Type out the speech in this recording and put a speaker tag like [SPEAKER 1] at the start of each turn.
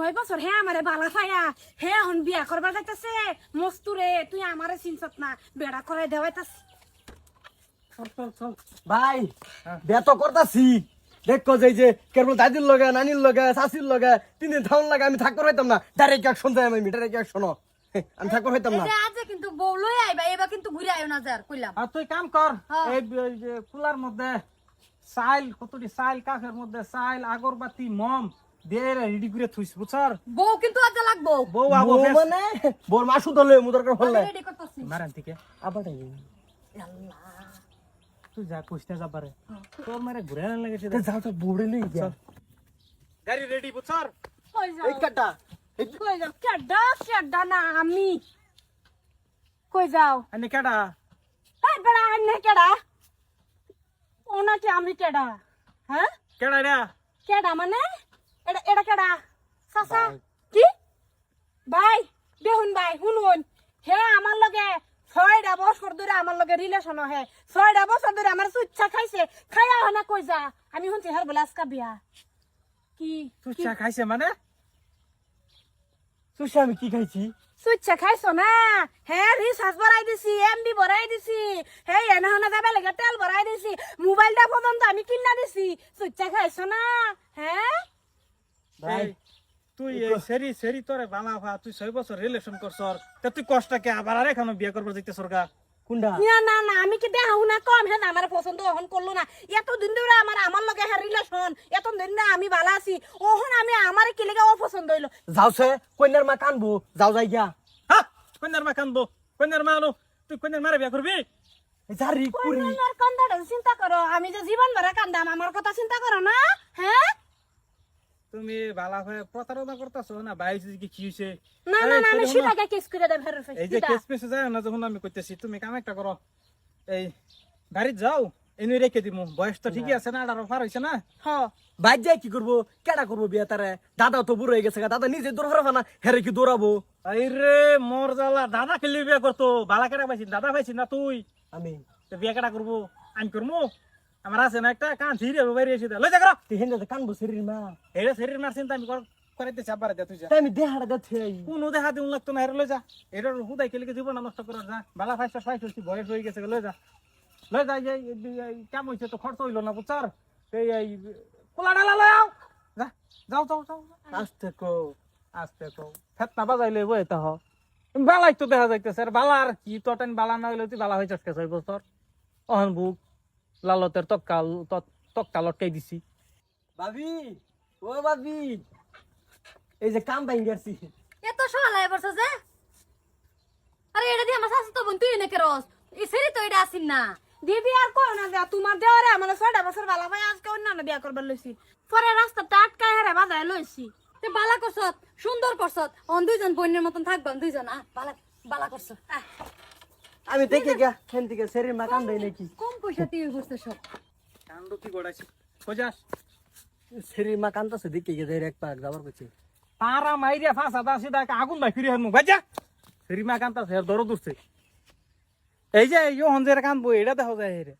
[SPEAKER 1] ছয় বছর হে আমারে বালা ফায়া হে হন বিয়া করবার যাইতাছে। মস্তুরে তুই আমারে চিনছত না বেড়া করাই দেওয়াইতাস
[SPEAKER 2] ভাই বেত করতাছি। দেখো যে যে কেবল দাদির লগে নানির লগে শাশির লগে তিন দিন থাউন লাগে আমি থাকতে হইতাম না। ডাইরেক্ট অ্যাকশন যাই আমি ডাইরেক্ট অ্যাকশন আমি থাকতে হইতাম না।
[SPEAKER 3] আজে কিন্তু বউ লই আইবা এবার কিন্তু ঘুরে আইও না যার কইলাম।
[SPEAKER 4] আর তুই কাম কর
[SPEAKER 3] হ্যাঁ।
[SPEAKER 4] এই যে কুলার মধ্যে সাইল কতটি সাইল কাঠের মধ্যে সাইল আগরবাতি মম দিয়ে রেডি করে থুইস বুঝছর?
[SPEAKER 3] বউ কিন্তু আজ লাগবো
[SPEAKER 4] বউ। আবো
[SPEAKER 2] বউ মানে? বোর মাসু দলে মুদর করে ফেললে।
[SPEAKER 3] রেডি করতেছি।
[SPEAKER 4] মারান থেকে
[SPEAKER 2] আবার
[SPEAKER 4] তুই যা কইস না যাবারে তোর মারে ঘুরে না লাগে
[SPEAKER 2] যাও তো বুড়ে লই গিয়া
[SPEAKER 4] গাড়ি রেডি বুঝছর?
[SPEAKER 1] কই যাও।
[SPEAKER 2] এই কাটা এই
[SPEAKER 1] কই যাও। কেডা কেডা না আমি। কই যাও?
[SPEAKER 4] আনি কেডা?
[SPEAKER 1] এই বেড়া আন্নে কেডা? ওনাকে আমি কেডা? হ্যাঁ?
[SPEAKER 4] কেডা রে?
[SPEAKER 1] কেডা মানে? এটা এটা কেডা? সাসা? কি? ভাই দেখুন ভাই শুনুন। হে আমার লগে ছয়টা বছর ধরে আমার লগে রিলেশন হে। ছয়টা বছর ধরে আমার সুচ্ছা খাইছে। খাইয়া হনা কই যা? আমি শুনছি হের বলে আজকা বিয়া। কি?
[SPEAKER 4] চা খাইছে মানে?
[SPEAKER 2] সুশি আমি কি খাইছি?
[SPEAKER 1] সুচ্ছা খাইছো না? হে রিচার্জ ভরাই দিছি এমবি ভরাই দিছি। হে এনে হনা যাবে লাগে তেল ভরাই দিছি। মোবাইলটা পর্যন্ত আমি কিনা দিছি। সুচ্ছা খাইছো না? হ্যাঁ
[SPEAKER 2] ভাই
[SPEAKER 4] তুই এই সেরি সেরি তোরে বালা ভা তুই ছয় বছর রিলেশন করছর তা তুই কষ্টকে আবার আর এখানে বিয়ে করবার যাইতে সরকার
[SPEAKER 2] কোনটা
[SPEAKER 1] না না না আমি কি দেখা শুনা কম? হ্যাঁ আমার পছন্দ ওহন করল না। এত দিন ধরে আমার আমার লগে হ্যাঁ রিলেশন এত দিন ধরে আমি ভালো আছি ওহন আমি আমার কি লেগে অপছন্দ হইল?
[SPEAKER 2] যাওছে কন্যার মা কানবো যাও যাই গিয়া।
[SPEAKER 4] হ্যাঁ কন্যার মা কানবো কন্যার মা আনো তুই কন্যার মারে বিয়ে করবি?
[SPEAKER 2] জারি কুরি
[SPEAKER 1] আমার কান্দাটা চিন্তা করো আমি যে জীবন ভরে কান্দাম আমার কথা চিন্তা করো না হ্যাঁ?
[SPEAKER 4] তুমি বালা হয়ে প্রতারণা করতেছো? না বাইরে কি কি হয়েছে
[SPEAKER 1] না না না আমি। সিটাকে কিস করে দেব ফেরত
[SPEAKER 4] এই যে কেস পেছে যায় না যখন আমি কইতেছি তুমি কাম একটা করো। এই গাড়ি যাও এনে রেখে দিমু। বয়স তো ঠিকই আছে না আঠারো পার হয়েছে না?
[SPEAKER 1] হ।
[SPEAKER 2] বাইর যাই কি করব? কেডা করব বিয়া তারে? দাদা তো বুড়ো হয়ে গেছে গা, দাদা নিজে দৌড়াবে না হেরে কি দৌড়াবো?
[SPEAKER 4] এই রে মোর জ্বালা দাদা খেলে বিয়ে করতো। বালা কেটা পাইছি দাদা পাইছি না তুই?
[SPEAKER 2] আমি।
[SPEAKER 4] তো বিয়ে কেটা করব? আমি করব আমার আছে না একটা কান ধীরে বাইরে এসে লই যা করো।
[SPEAKER 2] তুই হেন কানবো শরীর মা।
[SPEAKER 4] এটা শরীর মার চিন্তা আমি কর- করাইতে চাপারে দে তুই যা।
[SPEAKER 2] আমি দেহাটা যাচ্ছে
[SPEAKER 4] কোন দেখা দিন লাগতো না লই যা। এটার হুদাই খেলে জীবন নষ্ট করার যা। বালা ফাইসটা ফাইস হচ্ছে বয়স হয়ে গেছে লই যা। লই যা এই কেমন হয়েছে তো খরচ হইল না বুঝছার? এই কোলা ডালা লই আও। যা যাও যাও যাও।
[SPEAKER 2] আস্তে কো
[SPEAKER 4] আস্তে তো ফেত না বাজাইলে বই তা হ বালাই তো দেখা যাইতেছে আর বালার কি তো বালা না হইলে তুই বালা হয়ে যাচ্ছে ছয় বছর? অহন বুক। লালতের তক্কাল তক্কা লটকাই দিছি।
[SPEAKER 2] ভাবি ও ভাবি এই যে কাম বাইন গেছি।
[SPEAKER 3] এত সহায় বসে যে? আরে এটা দিয়ে আমার শাশু তো বোন তুই নাকি রস? এই সেরি তো এটা আসিন না।
[SPEAKER 1] দিদি আর কো না যা তোমার দেওয়ারে আমার ছয়টা বছর ভালো ভাই আজকে অন্যান্য বিয়া করবার লইছি। পরে রাস্তা টাটকায় হারে বাজায় লইছি।
[SPEAKER 3] তে বালা করছত সুন্দর করছত। অন দুইজন বোনের মতন থাকবেন দুইজন আহ বালা বালা করছ আহ।
[SPEAKER 2] আমি দেখে গিয়া হেন থেকে শরীর মা কান দেয় নাকি।
[SPEAKER 3] কম পয়সা তুই করছে সব।
[SPEAKER 4] কান্ড কি গড়াইছি? কইযাস
[SPEAKER 2] শরীর মা কান্দাছে দেখে গিয়ে এক পাক যাবার করছে
[SPEAKER 4] তারা মাইরিয়া ফাঁসা দা সিধা আগুন ভাই ফিরে হারমু বাজা। ফিরি মা কান্তা সে দরদ উঠছে। এই যে ইয়ো হঞ্জের কান বই এটা দেখো যায় রে